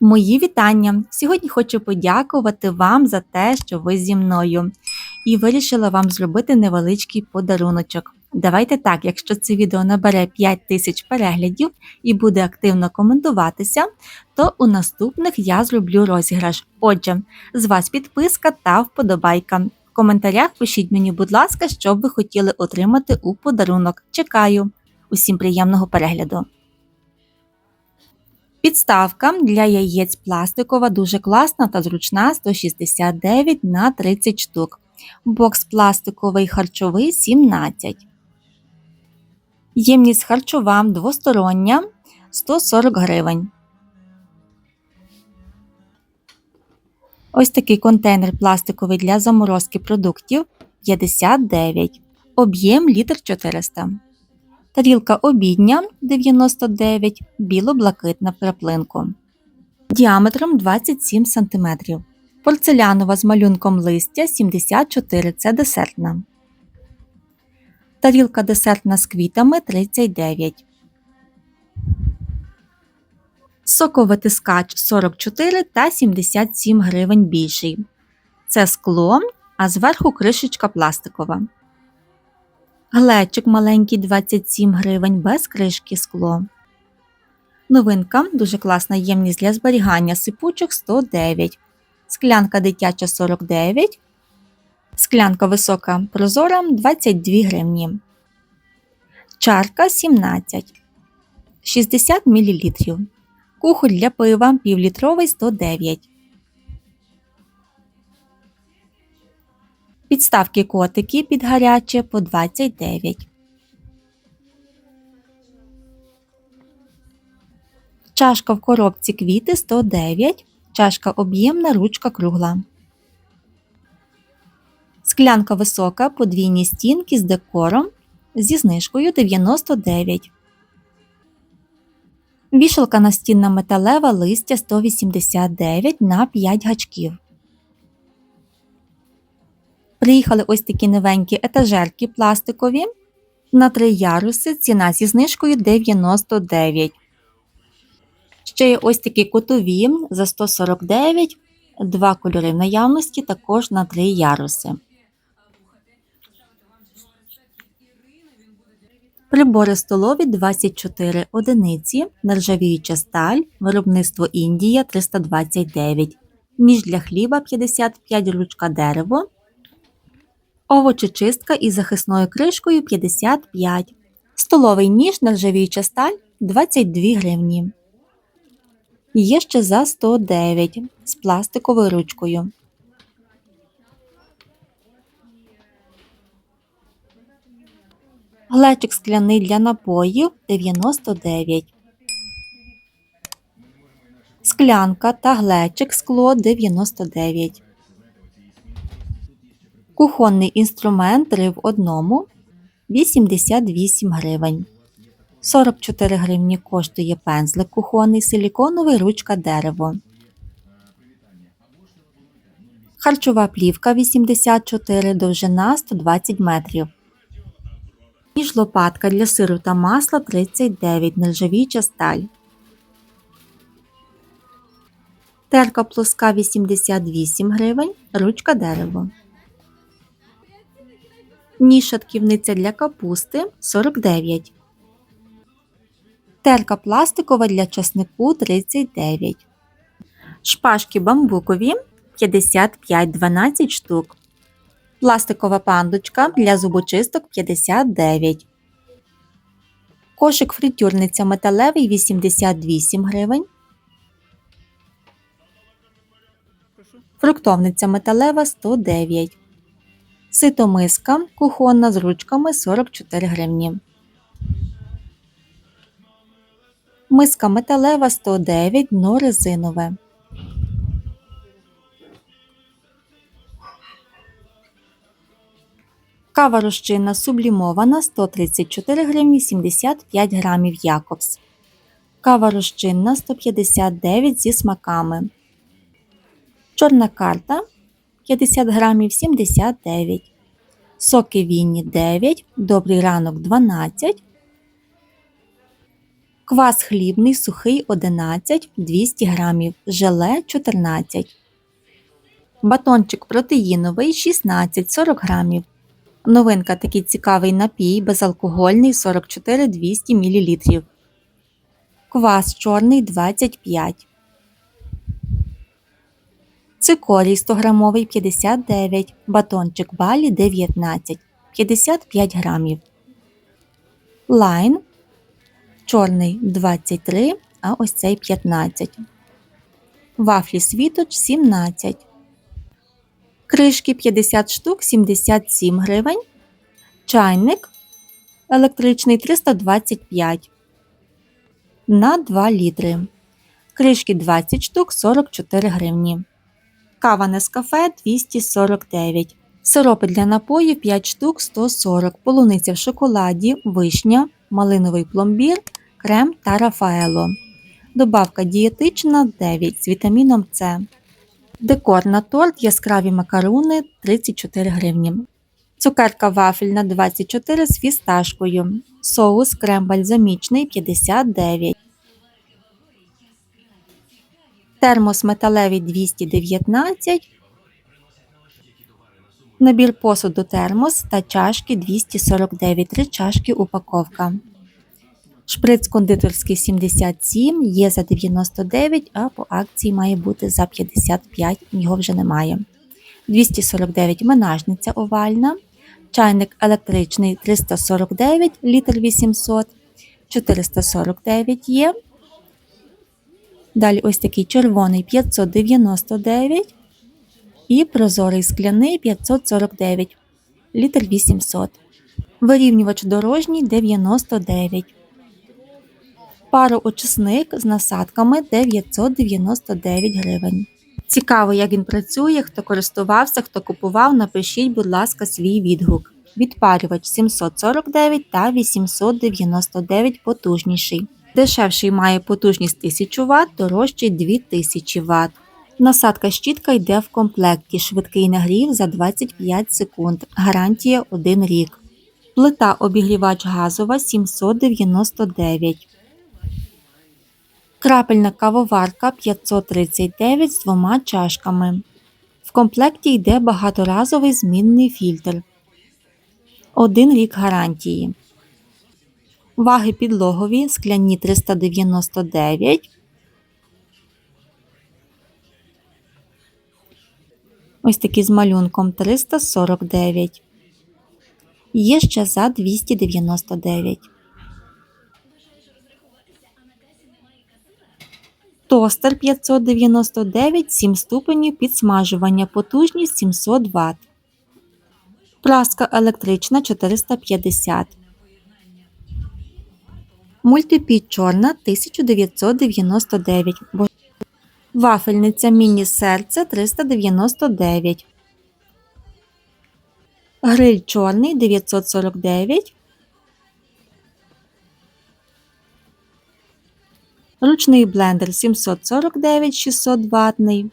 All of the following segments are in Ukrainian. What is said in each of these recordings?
Мої вітання! Сьогодні хочу подякувати вам за те, що ви зі мною, і вирішила вам зробити невеличкий подаруночок. Давайте так, якщо це відео набере 5 тисяч переглядів і буде активно коментуватися, то у наступних я зроблю розіграш. Отже, з вас підписка та вподобайка. В коментарях пишіть мені, будь ласка, що б ви хотіли отримати у подарунок. Чекаю! Усім приємного перегляду! Підставка для яєць пластикова дуже класна та зручна 169 на 30 штук. Бокс пластиковий харчовий 17. Ємність харчова двостороння 140 гривень. Ось такий контейнер пластиковий для заморозки продуктів 59. Об'єм літр 400. Тарілка обідня 99, біло-блакитна краплинку. Діаметром 27 см. Порцелянова з малюнком листя 74 це десертна. Тарілка десертна з квітами 39. Соковитискач 44 та 77 гривень більший. Це скло, а зверху кришечка пластикова. Глечик маленький 27 гривень без кришки скло. Новинка дуже класна ємність для зберігання сипучок 109. Склянка дитяча 49. Склянка висока прозора 22 гривні. Чарка 17. 60 мл. Кухоль для пива півлітровий 109. Підставки котики під гаряче по 29. Чашка в коробці квіти 109. Чашка об'ємна, ручка кругла. Склянка висока, подвійні стінки з декором зі знижкою 99. Вішалка настінна металева листя 189 на 5 гачків. Приїхали ось такі новенькі етажерки пластикові. На три яруси ціна зі знижкою 99. Ще є ось такі кутові за 149, два кольори в наявності також на три яруси. Прибори столові 24 одиниці, нержавіюча сталь, виробництво Індія 329, ніж для хліба 55 ручка дерево, овочечистка із захисною кришкою 55, столовий ніж нержавіюча сталь 22 гривні. Є ще за 109 з пластиковою ручкою. Глечик скляний для напоїв 99. Склянка та глечик скло 99. Кухонний інструмент 3 в одному 88 гривень. 44 гривні коштує пензлик кухонний силіконовий ручка дерево. Харчова плівка 84 довжина 120 метрів. Ніж лопатка для сиру та масла 39 нержавіча сталь. Терка плоска 88 гривень, ручка дерево. Ніж шатківниця для капусти 49. Терка пластикова для часнику 39. Шпажки бамбукові 55-12 штук. Пластикова пандочка для зубочисток 59. Кошик фритюрниця металевий 88 гривень. Фруктовниця металева 109. Ситомиска кухонна з ручками 44 гривні. Миска металева 109, дно резинове. Кава розчинна сублімована 134 гривні 75 грамів Якобс. Кава розчинна 159 зі смаками. Чорна карта 50 грамів 79. Соки Вінні 9. Добрий ранок 12. Квас хлібний сухий 11 200 грамів, желе 14. Батончик протеїновий 16 40 грамів. Новинка такий цікавий напій безалкогольний 44 200 мл. Квас чорний 25. Цикорій 100 грамовий 59. Батончик балі 19 55 грамів. Лайн чорний 23, а ось цей 15. Вафлі світоч 17. Кришки 50 штук 77 гривень. Чайник електричний 325 на 2 літри. Кришки 20 штук 44 гривні. Кава Нескафе 249. Сиропи для напоїв 5 штук 140. Полуниця в шоколаді, вишня, малиновий пломбір, крем та рафаело. Добавка дієтична 9 з вітаміном С. Декор на торт яскраві макаруни 34 гривні. Цукерка вафельна 24 з фісташкою. Соус крем бальзамічний 59. Термос металевий 219. Набір посуду термос та чашки 249. Три чашки упаковка. Шприц кондитерський 77, є за 99, а по акції має бути за 55, його вже немає. 249 менажниця овальна. Чайник електричний 349 літр 800, 449 є. Далі ось такий червоний 599 і прозорий скляний 549 літр 800. Вирівнювач дорожній 99. Пароочисник з насадками 999 гривень. Цікаво, як він працює, хто користувався, хто купував, напишіть, будь ласка, свій відгук. Відпарювач 749 та 899 потужніший. Дешевший має потужність 1000 Вт, дорожчий 2000 Вт. Насадка щітка йде в комплекті, швидкий нагрів за 25 секунд, гарантія 1 рік. Плита обігрівач газова 799. Крапельна кавоварка 539 з двома чашками. В комплекті йде багаторазовий змінний фільтр. Один рік гарантії. Ваги підлогові скляні 399. Ось такі з малюнком 349. Є ще за 299. Тостер 599 7 ступенів підсмажування, потужність 700 Вт. Праска електрична 450. Мультипід чорна 1999. Вафельниця міні серце 399. Гриль чорний 949. Ручний блендер 749 600 ватний.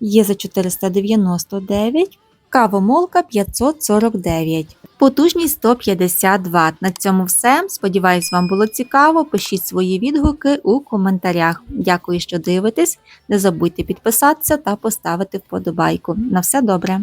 Є за 499. Кавомолка 549. Потужність 150 Вт. На цьому все. Сподіваюсь, вам було цікаво. Пишіть свої відгуки у коментарях. Дякую, що дивитесь. Не забудьте підписатися та поставити вподобайку. На все добре!